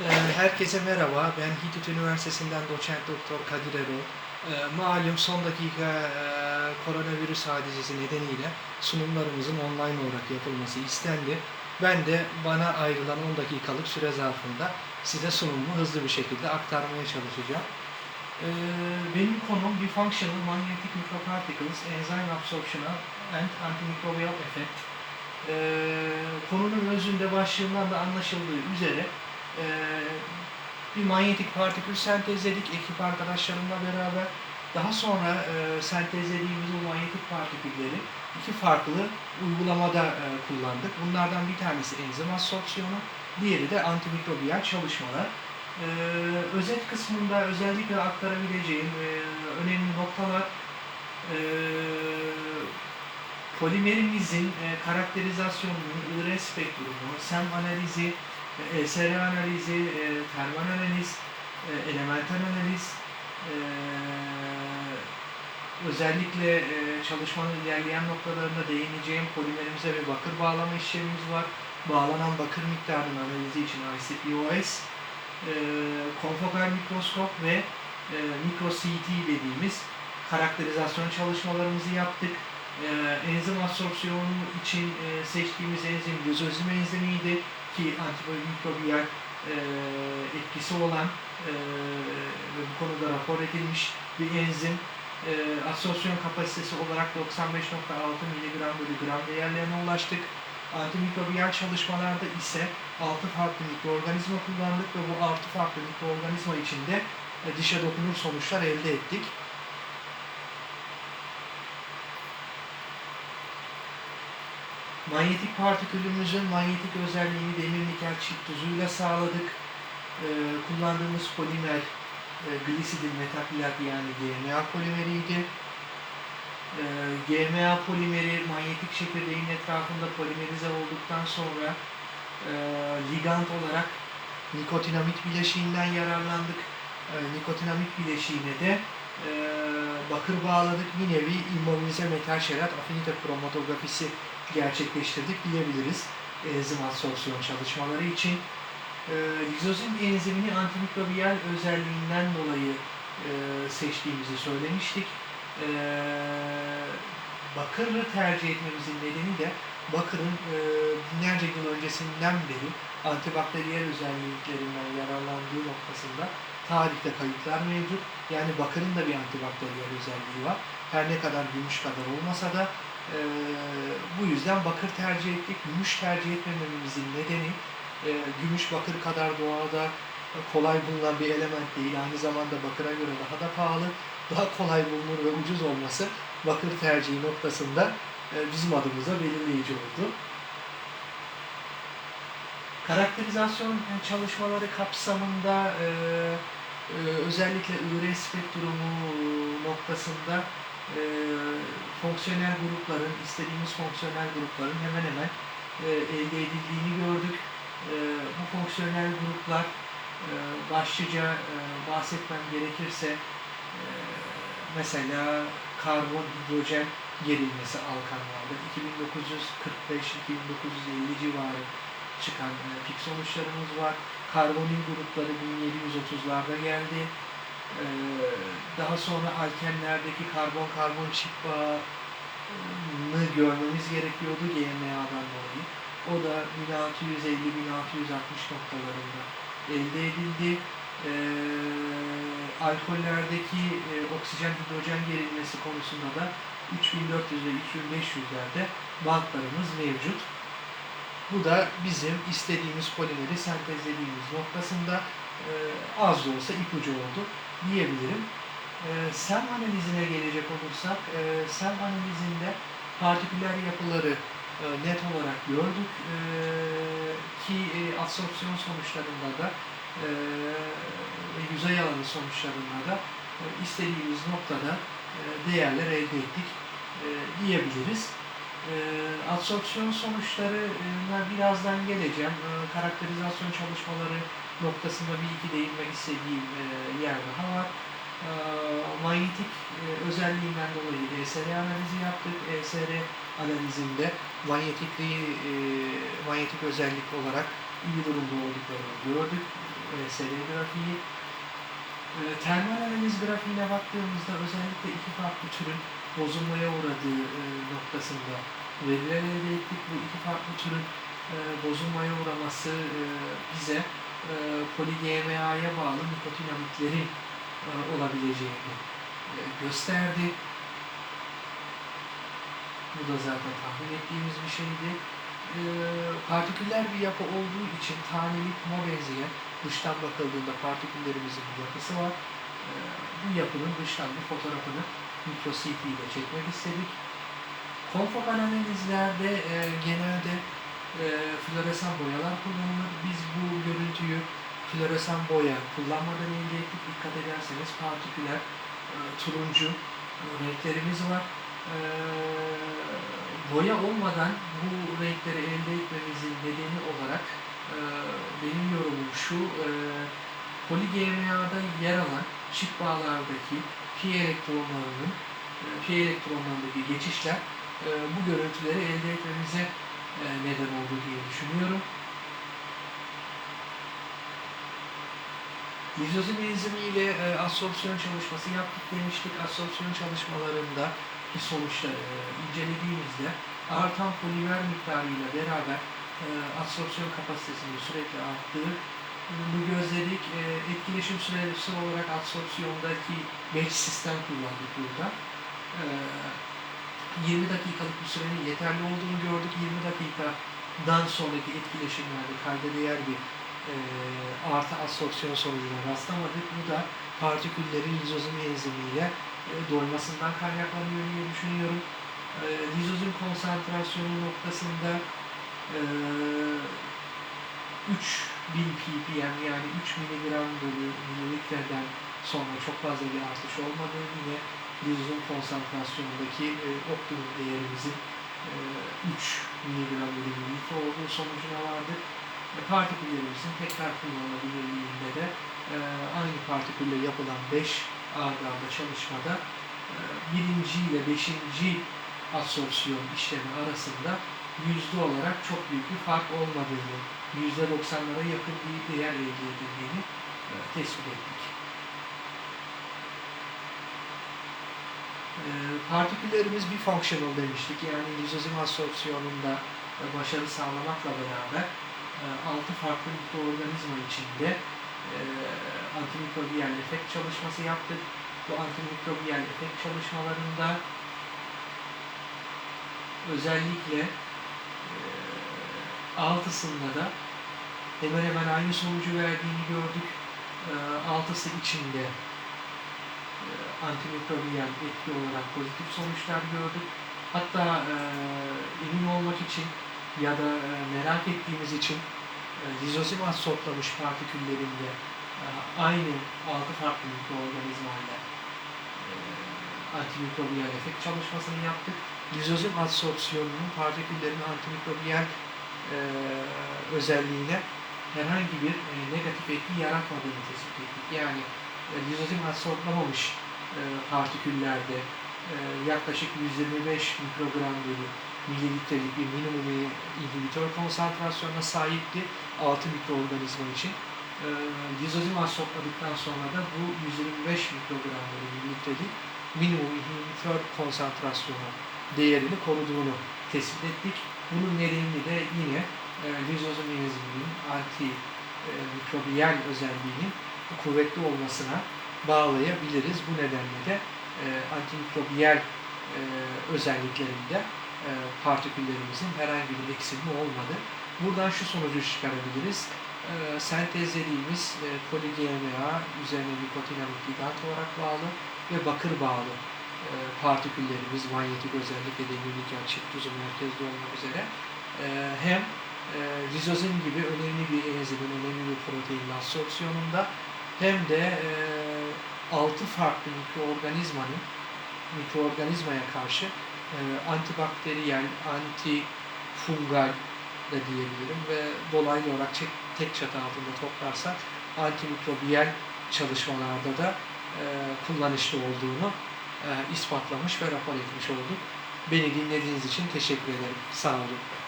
Ee, Herkese merhaba. Ben Hitit Üniversitesi'nden doçent doktor Kadir Erol. Ee, Malum son dakika e, koronavirüs hadisesi nedeniyle sunumlarımızın online olarak yapılması istendi. Ben de bana ayrılan 10 dakikalık süre zarfında size sunumumu hızlı bir şekilde aktarmaya çalışacağım. Ee, Benim konum bir functional magnetic microparticles, enzyme absorptional and antimicrobial effect. Konunun özünde başlığından da anlaşıldığı üzere ee, bir manyetik partikül sentezledik ekip arkadaşlarımla beraber. Daha sonra e, sentezlediğimiz bu manyetik partikülleri iki farklı uygulamada e, kullandık. Bunlardan bir tanesi enzim absorpsiyonu, diğeri de antimikrobiyal çalışmalar. Ee, özet kısmında özellikle aktarabileceğim e, önemli noktalar e, polimerimizin e, karakterizasyonunun ıre spektrumu, SEM analizi, e, SR analizi, e, termal analiz, e, elemental analiz, e, özellikle e, çalışmanın ilerleyen noktalarında değineceğim polimerimize bir bakır bağlama işlemimiz var. Bağlanan bakır miktarının analizi için ICP-OS, e, konfogal mikroskop ve e, mikro CT dediğimiz karakterizasyon çalışmalarımızı yaptık. E, enzim absorpsiyonu için e, seçtiğimiz enzim lizozim enzimiydi ki antimikrobiyal e, etkisi olan e, ve bu konuda rapor edilmiş bir enzim. E, absorpsiyon kapasitesi olarak 95.6 mg bölü gram değerlerine ulaştık. Antimikrobiyal çalışmalarda ise 6 farklı mikroorganizma kullandık ve bu 6 farklı mikroorganizma içinde e, dişe dokunur sonuçlar elde ettik. Manyetik partikülümüzün manyetik özelliğini demir nikel çift tuzuyla sağladık. Ee, kullandığımız polimer e, glisidin metapilat yani GMA polimeriydi. Ee, GMA polimeri manyetik çekirdeğin etrafında polimerize olduktan sonra e, ligand olarak nikotinamit bileşiğinden yararlandık. E, nikotinamit bileşiğine de e, bakır bağladık. Bir nevi immobilize metal şerat afinite kromatografisi gerçekleştirdik diyebiliriz enzim absorpsiyon çalışmaları için. E, lizozim enzimini antimikrobiyal özelliğinden dolayı e, seçtiğimizi söylemiştik. E, bakırı tercih etmemizin nedeni de bakırın e, binlerce yıl öncesinden beri antibakteriyel özelliklerinden yararlandığı noktasında tarihte kayıtlar mevcut. Yani bakırın da bir antibakteriyel özelliği var. Her ne kadar gümüş kadar olmasa da e, bu yüzden bakır tercih ettik. Gümüş tercih etmememizin nedeni e, gümüş bakır kadar doğada kolay bulunan bir element değil. Aynı zamanda bakıra göre daha da pahalı, daha kolay bulunur ve ucuz olması bakır tercihi noktasında bizim adımıza belirleyici oldu. Karakterizasyon çalışmaları kapsamında özellikle üre spektrumu noktasında e, fonksiyonel grupların, istediğimiz fonksiyonel grupların hemen hemen e, elde edildiğini gördük. E, bu fonksiyonel gruplar e, başlıca e, bahsetmem gerekirse e, mesela karbon hidrojen gerilmesi alkanlarda 2945-2950 civarı çıkan e, pik sonuçlarımız var. Karbonil grupları 1730'larda geldi. E, daha sonra alkenlerdeki karbon-karbon çift bağını görmemiz gerekiyordu GMA'dan dolayı. O da 1650-1660 noktalarında elde edildi. E, alkollerdeki e, oksijen hidrojen gerilmesi konusunda da 3400 ve 3500'lerde bantlarımız mevcut. Bu da bizim istediğimiz polimeri sentezlediğimiz noktasında e, az da olsa ipucu oldu diyebilirim. E, SEM analizine gelecek olursak, e, SEM analizinde partiküler yapıları e, net olarak gördük e, ki e, absorpsiyon sonuçlarında da e, yüzey alanı sonuçlarında da e, istediğimiz noktada e, değerler elde ettik e, diyebiliriz. E, absorpsiyon sonuçlarına birazdan geleceğim. E, karakterizasyon çalışmaları noktasında bir iki değinmek istediğim e, yer daha var. E, manyetik e, özelliğinden dolayı ESR analizi yaptık. ESR analizinde manyetikliği, e, manyetik özellik olarak iyi durumda olduklarını gördük. LSD grafiği. E, termal analiz grafiğine baktığımızda özellikle iki farklı türün bozulmaya uğradığı e, noktasında veriler elde ettik. Bu iki farklı türün e, bozulmaya uğraması e, bize e, poligMA'ya bağlı nikotinamiklerin e, olabileceğini e, gösterdi. Bu da zaten tahmin ettiğimiz bir şeydi. E, partiküller bir yapı olduğu için taneli kuma benzeyen dıştan bakıldığında partiküllerimizin bir yapısı var. E, bu yapının dıştan bir fotoğrafını mikro ile çekmek istedik. Konfokan analizlerde e, genelde e, floresan boyalar kullanılır. Biz bu görüntüyü floresan boya kullanmadan elde ettik. Dikkat ederseniz partiküler e, turuncu e, renklerimiz var. E, boya olmadan bu renkleri elde etmemizin nedeni olarak e, benim yorumum şu, e, poligMA'da yer alan çift bağlardaki pi elektronlarının pi elektronlarındaki geçişler bu görüntüleri elde etmemize neden oldu diye düşünüyorum. Lizozim enzimi ile e, absorpsiyon çalışması yaptık demiştik. Absorpsiyon çalışmalarında bir sonuçları e, incelediğimizde artan polimer miktarıyla beraber e, absorpsiyon kapasitesinin sürekli arttığı bunu gözledik. E, etkileşim süresi olarak absorpsiyondaki batch sistem kullandık burada. E, 20 dakikalık bir sürenin yeterli olduğunu gördük. 20 dakikadan sonraki etkileşimlerde kayda değer bir e, artı absorpsiyon sonucuna rastlamadık. Bu da partiküllerin lizozim enzimiyle e, doymasından kaynaklanıyor diye düşünüyorum. E, lizozim konsantrasyonu noktasında e, 3000 ppm yani 3 mg bölü mililitreden sonra çok fazla bir artış olmadığı yine lizozim konsantrasyonundaki e, optimum değerimizin e, 3 mg bölü mililitre olduğu sonucuna vardık. E, partiküllerimizin tekrar kullanılabilirliğinde de e, aynı partikülle yapılan 5 ağırlarda çalışmada e, birinci ile beşinci absorpsiyon işlemi arasında yüzde olarak çok büyük bir fark olmadığını, yüzde doksanlara yakın bir değer elde edildiğini e, tespit ettik. Partiküllerimiz bir functional demiştik. Yani lizozim absorpsiyonunda e, başarı sağlamakla beraber e, altı farklı mikroorganizma içinde e, antimikrobiyal efekt çalışması yaptık. Bu antimikrobiyal efekt çalışmalarında özellikle e, altısında da hemen hemen aynı sonucu verdiğini gördük. E, altısı içinde e, antimikrobiyal etki olarak pozitif sonuçlar gördük. Hatta e, emin olmak için ya da e, merak ettiğimiz için e, lizozim adsorplamış partiküllerinde e, aynı altı farklı mikroorganizmayla e, antimikrobiyal efekt çalışmasını yaptık. Lizozim adsorpsiyonunun partiküllerin antimikrobiyal e, özelliğine herhangi bir e, negatif etki yaratmadığını tespit ettik. Yani lizozim adsorplamamış e, partiküllerde e, yaklaşık 125 mikrogram bölü mililitrelik bir minimum inhibitör konsantrasyonuna sahipti 6 mikroorganizma için. E, lizozim adsorpladıktan sonra da bu 125 mikrogram bölü mililitrelik minimum inhibitör konsantrasyonu değerini koruduğunu tespit ettik. Bunun nedenini de yine lizozim enziminin anti mikrobiyal özelliğinin kuvvetli olmasına bağlayabiliriz. Bu nedenle de e, antimikrobiyal e, özelliklerinde e, partiküllerimizin herhangi bir eksilme olmadı. Buradan şu sonucu çıkarabiliriz. E, sentezlediğimiz e, poligMA üzerine nikotinamik ligand olarak bağlı ve bakır bağlı e, partiküllerimiz manyetik özellikle de uniker çift tuzu merkezli olmak üzere e, hem e, lizozim gibi önemli bir enzimin, önemli bir protein absorpsiyonunda hem de e, 6 farklı mikroorganizmanın mikroorganizmaya karşı e, antibakteriyel, antifungal da diyebilirim ve dolaylı olarak tek, tek çatı altında toplarsak antimikrobiyal çalışmalarda da e, kullanışlı olduğunu e, ispatlamış ve rapor etmiş olduk. Beni dinlediğiniz için teşekkür ederim. Sağ olun.